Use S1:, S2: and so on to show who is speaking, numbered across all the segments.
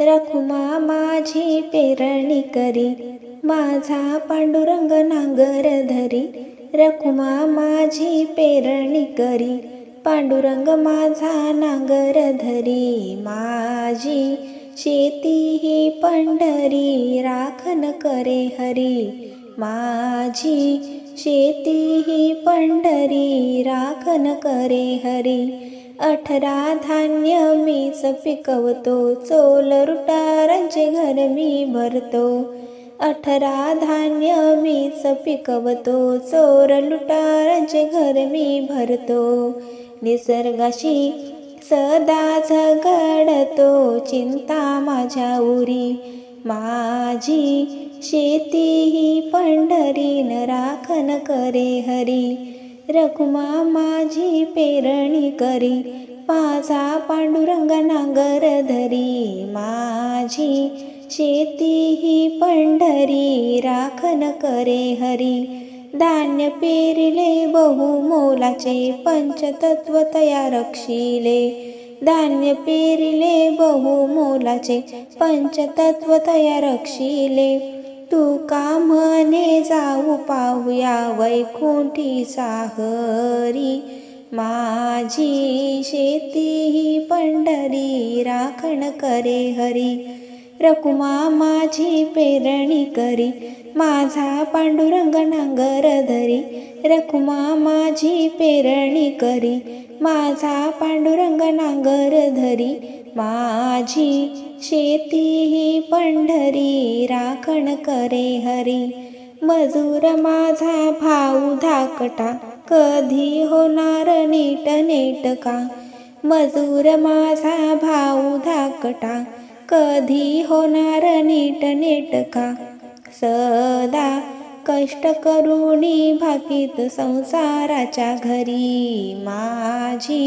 S1: रखुमा माझी पेरणी करी. माझा पांडुरंग नांगर धरी. रखुमा माझी पेरणी करी. पांडुरंग माझा नांगर धरी. माझी शेती ही पंढरी. राखण करे हरी. माझी शेती ही पंढरी. राखण करे हरी. अठरा धान्य मीच पिकवतो चोल रुटारांचे घर मी भरतो. अठरा धान्य मीच पिकवतो चोर लुटारांचे घर मी भरतो. निसर्गाशी सदा झगडतो चिंता माझ्या उरी. माझी शेती ही पंढरीन राखण करे हरी. रखुमा माझी पेरणी करी माझा पांडुरंग नांगर धरी. माझी शेती ही पंढरी राखण करे हरी. धान्य पेरिले बहु मोलाचे पंचतत्व तयार रक्षिले. धान्य पेरिले बहु मोलाचे पंचतत्व तया रक्षिले. तू का म्हणे जाऊ पाहूया वैकुंठी साहरी माझी शेती ही पंढरी राखण करे हरी. रकुमा माझी पेरणी करी माझा पांडुरंग नांगर धरी. रकुमा माझी पेरणी करी माझा पांडुरंग नांगर धरी. माझी शेती ही पंढरी राखण करे हरी. मजूर माझा भाऊ धाकटा कधी होणार नीट नेटका मजूर माझा भाऊ धाकटा कधी होणार नीट नेटका सदा कष्ट करुणी भाकीत संसाराच्या घरी. माझी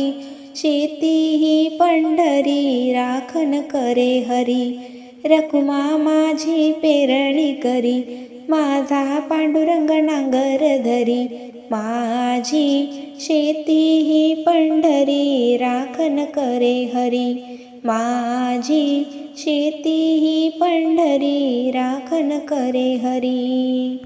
S1: शेती ही पंढरी राखण करे हरी. रकुमा माझी पेरणी करी माझा पांडुरंग नांगर धरी. माझी शेती ही पंढरी राखण करे हरी. माझी शेती ही पंढरी राखण करे हरी.